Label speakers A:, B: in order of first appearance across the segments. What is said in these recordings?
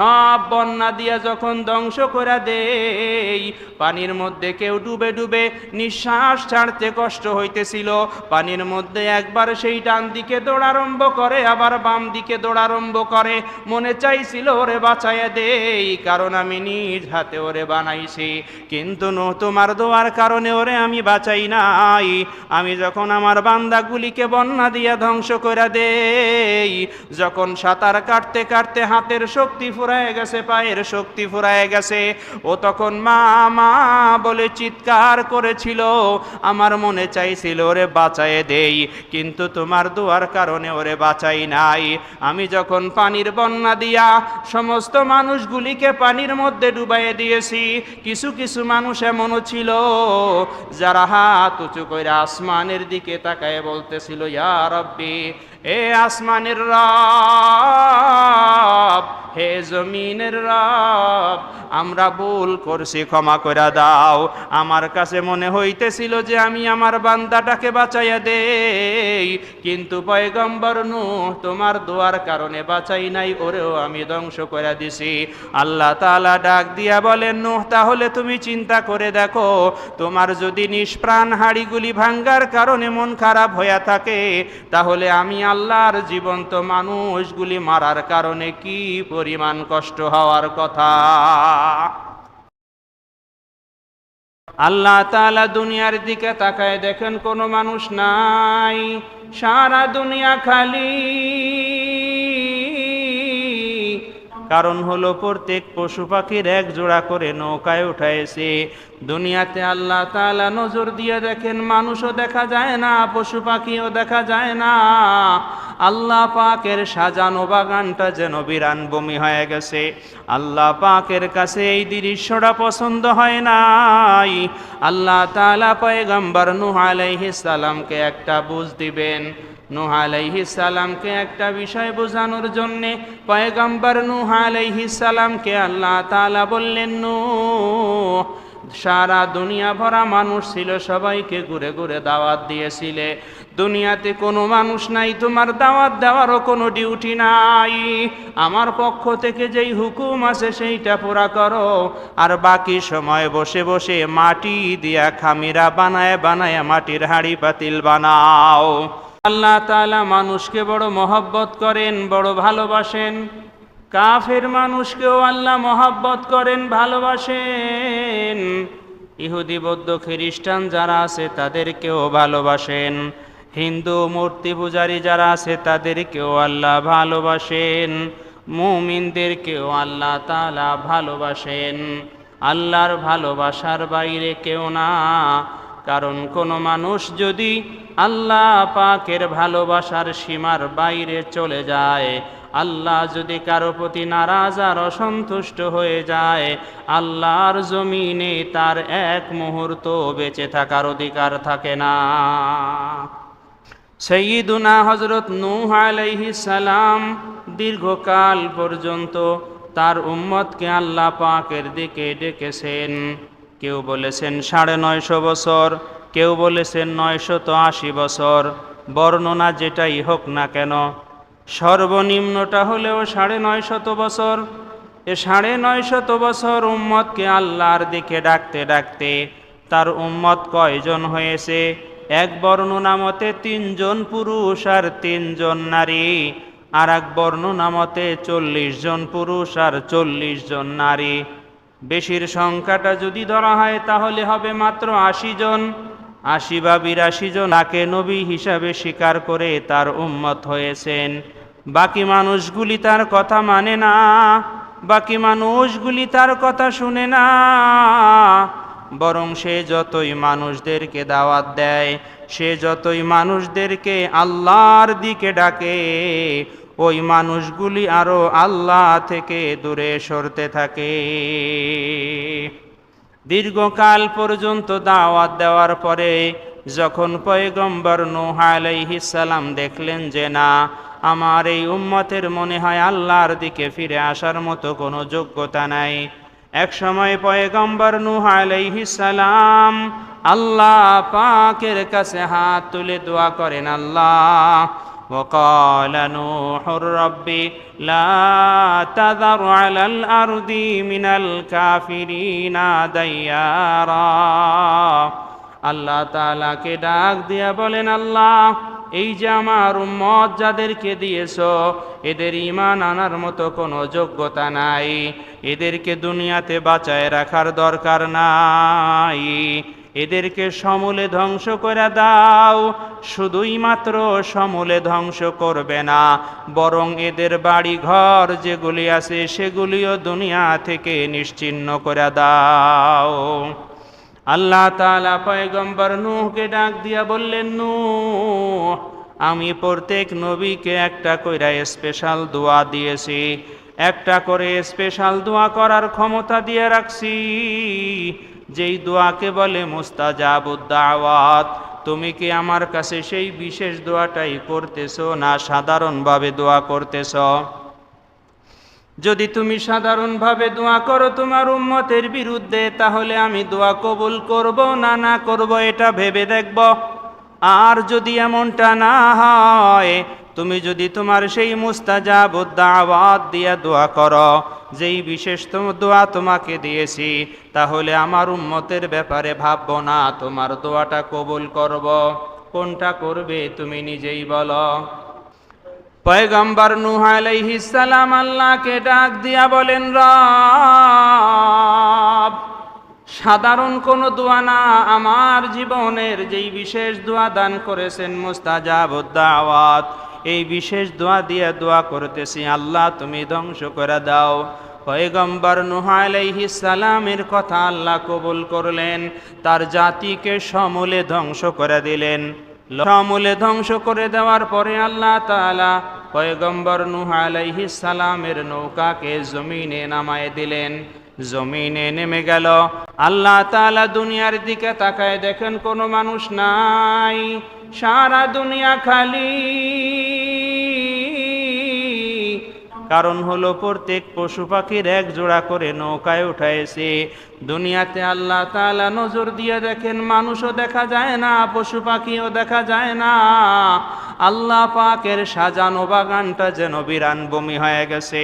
A: সব বন্যা দিয়া যখন ধ্বংস করে দেই, পানির মধ্যে কেউ ডুবে ডুবে নিঃশ্বাস ছাড়তে কষ্ট হইতেছিল। পানির মধ্যে একবার সেই ডান দিকে দৌড়ারম্ভ করে, আবার বাম দিকে দৌড়ারম্ভ করে। মনে চাইছিল, ওরে বাঁচাইয়া দেই। কারণ আমি নিজ হাতে ওরে বানাইছি। কিন্তু নো, তোমার দোয়ার কারণে ওরে আমি বাঁচাই নাই। আমি যখন আমার বান্দাগুলিকে বন্যা দিয়া ধ্বংস করে দেই, যখন সাঁতার কাটতে কাটতে হাতের শক্তি ফুরায় গেছে, পায়ের শক্তি ফুরায় গেছে। ও তখন মা মা বলে চিৎকার করেছিল, আমার মনে চাইছিল ওরে বাঁচায়ে দেই, কিন্তু তোমার দোয়ার কারণে ওরে বাঁচাই নাই। আমি যখন পানির বন্যা দিয়া সমস্ত মানুষগুলিকে পানির মধ্যে ডুবাইয়ে দিয়েছি, কিছু কিছু মানুষ এমনও ছিল, যারা হাত উঁচু করে আসমানের দিকে তাকায় বলতেছিল, ইয়া রব্বি, এ আসমানের রব, হে জমিনের রব, আমরা ভুল করছি, ক্ষমা করে দাও। আমার কাছে মনে হইতেছিল যে আমি আমার বান্দাটাকে বাঁচাইয়া দেই। কিন্তু পয়গম্বর নু তোমার দোয়ার কারণে বাঁচাই নাই, ওরেও আমি ধ্বংস করে দিছি। আল্লাহ তাআলা ডাক দিয়া বলেন নু তাহলে তুমি চিন্তা করে দেখো, তোমার যদি নিষ্প্রাণ হাড়িগুলি ভাঙ্গার কারণে মন খারাপ হইয়া থাকে, তাহলে আমি আল্লাহর জীবন্ত মানুষগুলি মারার কারণে কি পরিমাণ কষ্ট হওয়ার কথা। আল্লাহ তালা দুনিয়ার দিকে তাকায় দেখেন কোনো মানুষ নাই, সারা দুনিয়া খালি। কারণ হলো প্রত্যেক পশু পাখির এক জোড়া করে নৌকায় উঠাইছে। দুনিয়াতে আল্লাহ তাআলা নজর দিয়ে দেখেন, মানুষও দেখা যায় না, পশু পাখিও দেখা যায় না। আল্লাহ পাকের সাজানো বাগানটা যেন বিরান বমি হয়ে গেছে। আল্লাহ পাকের কাছে এই দৃশ্যটা পছন্দ হয় নাই। আল্লাহ তাআলা পয়গম্বর নূহ আলাইহিস সালামকে একটা বুঝ দিবেন নূহ আলাইহিস সালামকে একটা বিষয় বোঝানোর জন্যে পয়গম্বর নূহ আলাইহিস সালামকে আল্লাহ তাআলা বললেন, নূহ, সারা দুনিয়া ভরা মানুষ ছিল, সবাইকে ঘুরে ঘুরে দাওয়াত দিয়েছিলে। দুনিয়াতে কোনো মানুষ নাই, তোমার দাওয়াত দেওয়ারও কোনো ডিউটি নাই। আমার পক্ষ থেকে যেই হুকুম আছে সেইটা পুরা করো। আর বাকি সময় বসে বসে মাটি দিয়া খামিরা বানায় বানায় মাটির হাড়ি পাতিল বানাও। আল্লাহ তালা মানুষকে বড় মহব্বত করেন, বড় ভালোবাসেন। কাফের মানুষকেও আল্লাহ মহাব্বত করেন, ভালোবাসেন। ইহুদি, বৌদ্ধ, খ্রিস্টান যারা আছে তাদেরকেও ভালোবাসেন। হিন্দু, মূর্তি পূজারী যারা আছে তাদেরকেও আল্লাহ ভালোবাসেন। মুমিনদেরকেও আল্লাহ তালা ভালোবাসেন। আল্লাহর ভালোবাসার বাইরে কেউ না। কারণ কোনো মানুষ যদি আল্লাহ পাকের ভালোবাসার সীমার বাইরে চলে যায়, আল্লাহ যদি কারও প্রতি নারাজ আর অসন্তুষ্ট হয়ে যায়, আল্লাহর জমিনে তার এক মুহূর্ত বেঁচে থাকার অধিকার থাকে না। সঈদুনা হজরত নূহ আলাইহিস সালাম দীর্ঘকাল পর্যন্ত তার উম্মতকে আল্লাহ পাকের দিকে ডেকেছেন। কেউ বলেছেন সাড়ে নয়শো বছর, কেউ বলেছেন নয়শত আশি বছর, বর্ণনা যেটাই হোক না কেন, সর্বনিম্নটা হলেও সাড়ে নয় শত বছর। এ সাড়ে নয় শত বছর উম্মতকে আল্লাহর দিকে ডাকতে ডাকতে তার উম্মত কয়জন হয়েছে? এক বর্ণনা মতে তিনজন পুরুষ আর তিনজন নারী আর এক বর্ণনা মতে চল্লিশ জন পুরুষ আর চল্লিশ জন নারী। বেশির সংখ্যাটা যদি ধরা হয়, তাহলে হবে মাত্র আশি জন। আশি বা বিরাশি জন তাকে নবী হিসাবে স্বীকার করে তার উম্মত হয়েছেন। বাকি মানুষগুলি তার কথা মানে না, বাকি মানুষগুলি তার কথা শুনে না। বরং সে যতই মানুষদেরকে দাওয়াত দেয়, সে যতই মানুষদেরকে আল্লাহর দিকে ডাকে ওই মানুষগুলি আরও আল্লাহ থেকে দূরে সরতে থাকে। দীর্ঘকাল পর্যন্ত দাওয়াত দেওয়ার পরে যখন পয়গম্বর সালাম দেখলেন যে না, আমার এই উম্মতের মনে হয় আল্লাহর দিকে ফিরে আসার মতো কোনো যোগ্যতা নাই। এক সময় পয়গম্বর সালাম আল্লাহ পাকের কাছে হাত তুলে দোয়া করেন, আল্লাহ وقال نوح رب لا تذر على الأرض من الكافرين ديارا আল্লাহ তাআলাকে ডাক দিয়া বলেন আল্লাহ এই যে আমার উম্মত যাদেরকে দিয়েছ এদের ইমান আনার মতো কোনো যোগ্যতা নাই এদেরকে দুনিয়াতে বাঁচায় রাখার দরকার নাই এদেরকে সমূলে ধ্বংস করে দাও। শুধুই মাত্র সমূলে ধ্বংস করবে না, বরং এদের বাড়ি ঘর যেগুলি আছে সেগুলিও দুনিয়া থেকে নিশ্চিন্ন করে দাও। আল্লাহ তাআলা পয়গম্বর নূহকে ডাক দিয়া বললেন, নূহ, আমি প্রত্যেক নবীকে একটা কইরা স্পেশাল দোয়া দিয়েছি। একটা করে স্পেশাল দোয়া করার ক্ষমতা দিয়ে রাখছি। যেই দোয়াকে বলে মুস্তাজাবুদ্দাওয়াত তুমি কি আমার কাছে সেই বিশেষ দোয়াটাই করতেছো না সাধারণভাবে দোয়া করতেছো? যদি তুমি সাধারণভাবে দোয়া করো তোমার উম্মতের বিরুদ্ধে, তাহলে আমি দোয়া কবুল করব না না করব এটা ভেবে দেখব। আর যদি এমনটা না হয়, তুমি যদি তোমার সেই মুস্তাজাব দাওয়াত দিয়ে দোয়া করো যেই বিশেষ দোয়া তোমাকে দিয়েছি, তাহলে আমার উম্মতের ব্যাপারে ভাববো না, তোমার দোয়াটা কবুল করব। কোনটা করবে তুমি নিজেই বলো। পয়গম্বর নূহ আল্লাহকে ডাক দিয়া বলেন, রব, সাধারণ কোনো দোয়া না, আমার জীবনের যেই বিশেষ দোয়া দান করেছেন মুস্তাজাব দাওয়াত এই বিশেষ দোয়া দিয়ে দোয়া করতেছি, আল্লাহ তুমি ধ্বংস করে দাও। পয়গম্বর নুহ আলাইহিস সালামের কথা আল্লাহ কবুল করলেন, তার জাতিকে সমূলে ধ্বংস করে দিলেন। সমূলে ধ্বংস করে দেওয়ার পরে আল্লাহ তাআলা পয়গম্বর নুহ আলাইহিস সালামের নৌকাকে জমিনে নামায় দিলেন। জমিনে নেমে গেল। আল্লাহ তাআলা দুনিয়ার দিকে তাকায় দেখেন কোনো মানুষ নাই, সারা দুনিয়া খালি। কারণ হলো প্রত্যেক পশু পাখির এক জোড়া করে নৌকায় উঠাইছে। দুনিয়াতে আল্লাহ তাআলা নজর দিয়ে দেখেন, মানুষও দেখা যায় না, পশু পাখিও দেখা যায় না। আল্লাহ পাকের সাজানো বাগানটা যেন বিরান বমি হয়ে গেছে।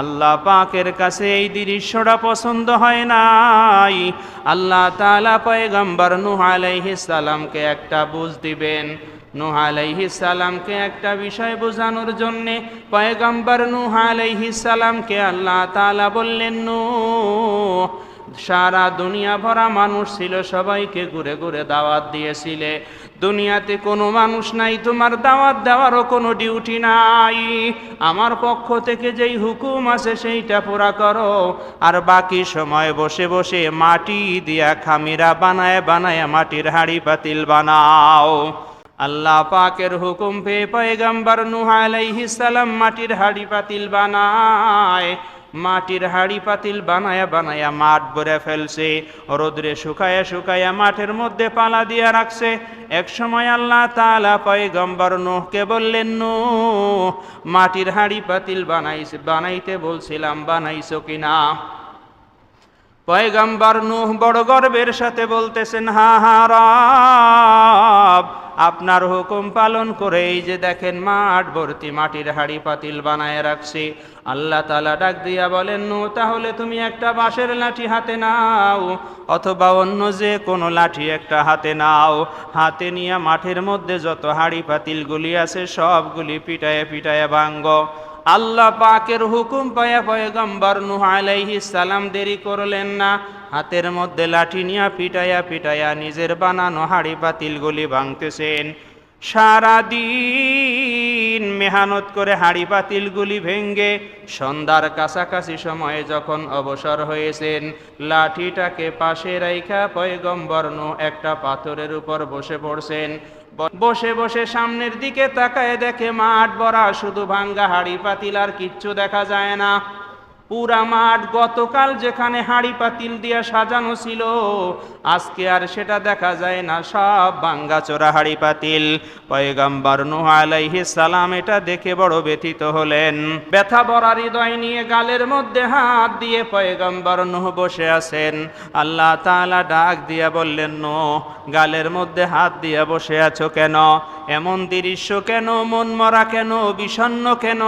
A: আল্লাহ পাকের কাছে এই দৃশ্যটা পছন্দ হয় নাই। আল্লাহ তাআলা পয়গম্বর নূহ আলাইহিস সালামকে একটা বুঝ দিবেন নূহ আলাইহিস সালামকে একটা বিষয় বোঝানোর জন্যে পয়গম্বর নূহ আলাইহিস সালামকে আল্লাহ তাআলা বললেন, নূহ, সারা দুনিয়া ভরা মানুষ ছিল, সবাইকে ঘুরে ঘুরে দাওয়াত দিয়েছিলে। দুনিয়াতে কোনো মানুষ নাই, তোমার দাওয়াত দেওয়ারও কোনো ডিউটি নাই। আমার পক্ষ থেকে যেই হুকুম আছে সেইটা পুরা করো। আর বাকি সময় বসে বসে মাটি দিয়া খামিরা বানায় বানায় মাটির হাড়ি পাতিল বানাও। আল্লাহ পাকের হুকুম পেয়ে পয়গম্বর সালাম, মাটির হাড়ি পাতিল বানায়, মাটির হাড়ি পাতিল বানায়া বানায়া মাঠ ভরে ফেলছে, রোদ্রে শুকায়া শুকায়া মাঠের মধ্যে পালা দিয়া রাখছে। এক সময় আল্লাহ তাআলা পয়গম্বর নূহকে বললেন, নূহ, মাটির হাড়ি পাতিল বানাইছে, বানাইতে বলছিলাম, বানাইছো কিনা? পয়গম্বর নূহ বড় গর্বের সাথে বলতেছেন, হা হা, রব আপনার হুকুম পালন করে এই যে দেখেন মাঠ ভর্তি মাটির হাড়ি পাতিল বানায় রাখছি। আল্লাহ তালা ডাক দিয়া বলেন, নু, তাহলে তুমি একটা বাঁশের লাঠি হাতে নাও, অথবা অন্য যে কোনো লাঠি একটা হাতে নাও। হাতে নিয়ে মাঠের মধ্যে যত হাড়ি পাতিলগুলি আছে সবগুলি পিটায়ে পিটায়ে ভাঙ্গ। আল্লাহ পাকের হুকুম পায়া পয়গম্বর নুহ আলাইহিস সালাম দেরি করলেন না। হাতের মধ্যে লাঠি নিয়া পিটায়া পিটাইয়া নিজের বানানো হাড়ি পাতিলগুলি ভাঙতেছেন। সারাদিন মেহনত করে হাড়ি পাতিলগুলি ভেঙ্গে সন্ধ্যার কাছাকাছি সময়ে যখন অবসর হয়েছেন, লাঠিটাকে পাশে রাইখা পয়গম্বর নূহ একটা পাথরের উপর বসে পড়ছেন। বসে বসে সামনের দিকে তাকায় দেখে মাঠ ভরা শুধু ভাঙ্গা হাড়ি পাতিল আর কিচ্ছু দেখা যায় না। পুরা মাঠ গতকাল যেখানে হাঁড়ি পাতিল দিয়ে সাজানো ছিল, আজকে আর সেটা দেখা যায় না, সব ভাঙ্গাচোরা হাঁড়ি পাতিল। পয়গম্বর নুহ আলাইহিস সালাম এটা দেখে বড় ব্যথিত হলেন। ব্যথা বড়া হৃদয় নিয়ে গালের মধ্যে হাত দিয়ে পয়গম্বর নুহ বসে আছেন। আল্লাহ তাআলা ডাক দিয়া বললেন নো গালের মধ্যে হাত দিয়া বসে আছো কেন? এমন দৃশ্য কেন? মন মরা কেন? বিষণ্ণ কেন?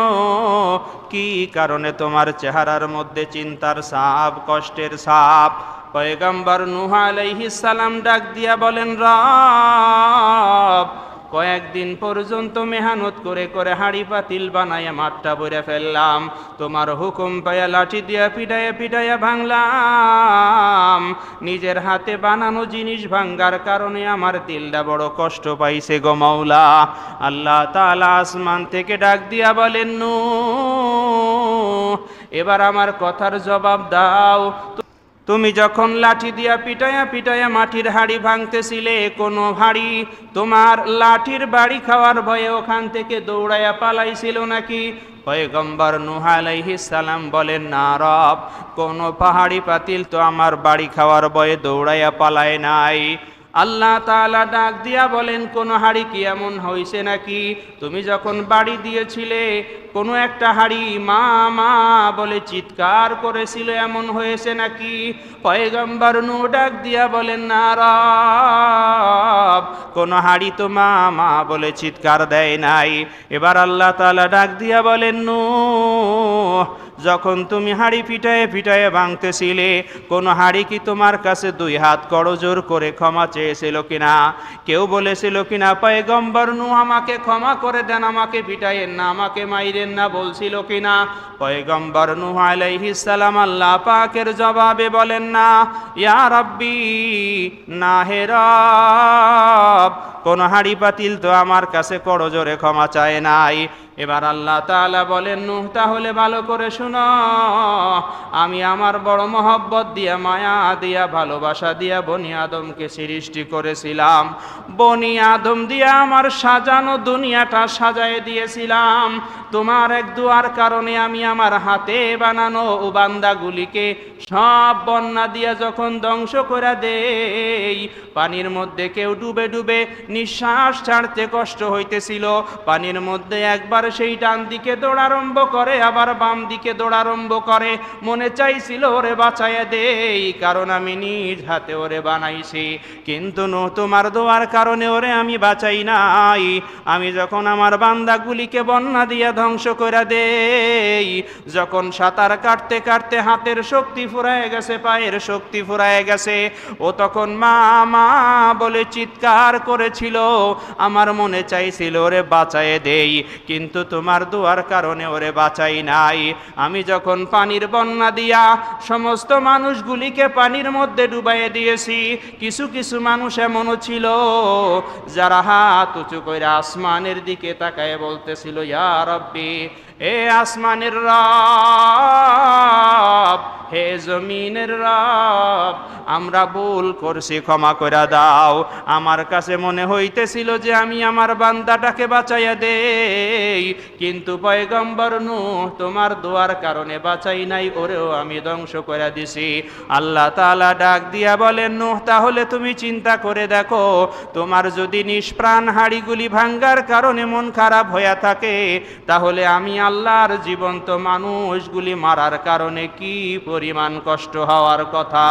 A: কি কারণে তোমার চেহারার মধ্যে চিন্তার সাপ, কষ্টের সাপ। পয়গম্বর নুহ সালাম ডাক দিয়া বলেন, রব, কয়েকদিন পর্যন্ত মেহনত করে করে হাড়ি পাতিল বানাইয়া মাঠটা বইরে ফেললাম। তোমার হুকুম পায়া লাঠি দিয়া পিটাইয়া পিটাইয়া ভাঙলাম। নিজের হাতে বানানো জিনিস ভাঙ্গার কারণে আমার দিলটা বড় কষ্ট পাইছে গো মাওলা। আল্লাহ তাআলা আসমান থেকে ডাক দিয়া বলেন নু এবার আমার কথার জবাব দাও। তুমি যখন লাঠি দিয়া পিটাইয়া পিটাইয়া মাটির হাড়ি ভাঙতেছিলে কোনো হাড়ি, তোমার লাঠির বাড়ি খাওয়ার ভয়ে ওখান থেকে দৌড়াইয়া পালাইছিল নাকি? পয়গম্বর নুহ আলাইহিস সালাম বলেন, না রব, কোন পাহাড়ি পাতিল তো আমার বাড়ি খাওয়ার ভয়ে দৌড়াইয়া পালায় নাই। আল্লাহ তালা ডাক দিয়া বলেন, কোন হাড়ি কি এমন হয়েছে নাকি? তুমি যখন বাড়ি দিয়েছিলে, কোনো একটা হাড়ি মা মা বলে চিৎকার করেছিল, এমন হয়েছে নাকি? পয়গম্বর নু ডাক দিয়া বলেন, না রব, কোন হাড়ি তো মা মা বলে চিৎকার দেয় নাই। এবার আল্লাহ তালা ডাক দিয়া বলেন নু যখন তুমি হাড়ি পিটায়ে পিটায়ে ভাঙতেছিলে, কোন হাড়ি কি তোমার কাছে দুই হাত করজোর করে ক্ষমা চেয়েছিল কিনা? কেউ বলেছিল কিনা, পয়গম্বর নু আমাকে ক্ষমা করে দেন, আমাকে পিটাইয়েন না, আমাকে মাইরেন না, বলছিল কিনা? পয়গম্বর নু সালাম আল্লাহ পাকের জবাবে বলেন না, ইয়া রাব্বি, না হে রব, কোন হাড়ি পাতিল তো আমার কাছে করজোরে ক্ষমা চায় নাই। এবার আল্লাহ তাআলা বলেন, নুহ, তাহলে ভালো করে শুনো। আমি আমার বড় মহব্বত দিয়া, মায়া দিয়া, ভালোবাসা দিয়া বনি আদমকে সৃষ্টি করেছিলাম। বনি আদম দিয়া আমার সাজানো দুনিয়াটা সাজায় দিয়েছিলাম। তোমার এক দুয়ার কারণে আমি আমার হাতে বানানো ও বান্দাগুলিকে সব বন্যা দিয়া যখন ধ্বংস করে দেই, পানির মধ্যে কেউ ডুবে ডুবে নিঃশ্বাস ছাড়তে কষ্ট হইতেছিল। পানির মধ্যে একবার সেই ডান দিকে দৌড়ারম্ভ করে, আবার বাম দিকে দৌড়ারম্ভ করে। মনে চাইছিল, ওরে বাঁচাইয়া দেই কারণ আমি নিজ হাতে ওরে বানাইছি। কিন্তু নো, তোমার দোয়ার কারণে ওরে আমি বাঁচাই নাই। আমি যখন আমার বান্দাগুলিকে বন্যা দিয়া ধ্বংস করে দেই, যখন সাঁতার কাটতে কাটতে হাতের শক্তি ফুরায় গেছে, পায়ের শক্তি ফুরায় গেছে, ও তখন মা মা বলে চিৎকার করেছিল। আমার মনে চাইছিল, ওরে বাঁচায়ে দেই। কিন্তু তোমার দোয়ার কারণে ওরে বাঁচাই নাই। আমি যখন পানির বন্যা দিয়া সমস্ত মানুষগুলিকে পানির মধ্যে ডুবাইয়ে দিয়েছি, কিছু কিছু মানুষ এমনও ছিল, যারা হাত উঁচু করে আসমানের দিকে তাকায় বলতেছিল, ইয়া রব্বি, এ আসমানের রব, হে জমিনের রব, আমরা ভুল করছি, ক্ষমা করে দাও। আমার কাছে মনে হইতেছিল যে আমি আমার বান্দাটাকে বাঁচাইয়া দেই। কিন্তু পয়গম্বর নু তোমার দোয়ার কারণে বাঁচাই নাই, ওরেও আমি ধ্বংস করে দিছি। আল্লাহ তাআলা ডাক দিয়া বলেন নু তাহলে তুমি চিন্তা করে দেখো, তোমার যদি নিষ্প্রাণ হাড়িগুলি ভাঙ্গার কারণে মন খারাপ হইয়া থাকে, তাহলে আমি আল্লাহর জীবন্ত মানুষগুলি মারার কারণে কি পরিমাণ কষ্ট হওয়ার কথা?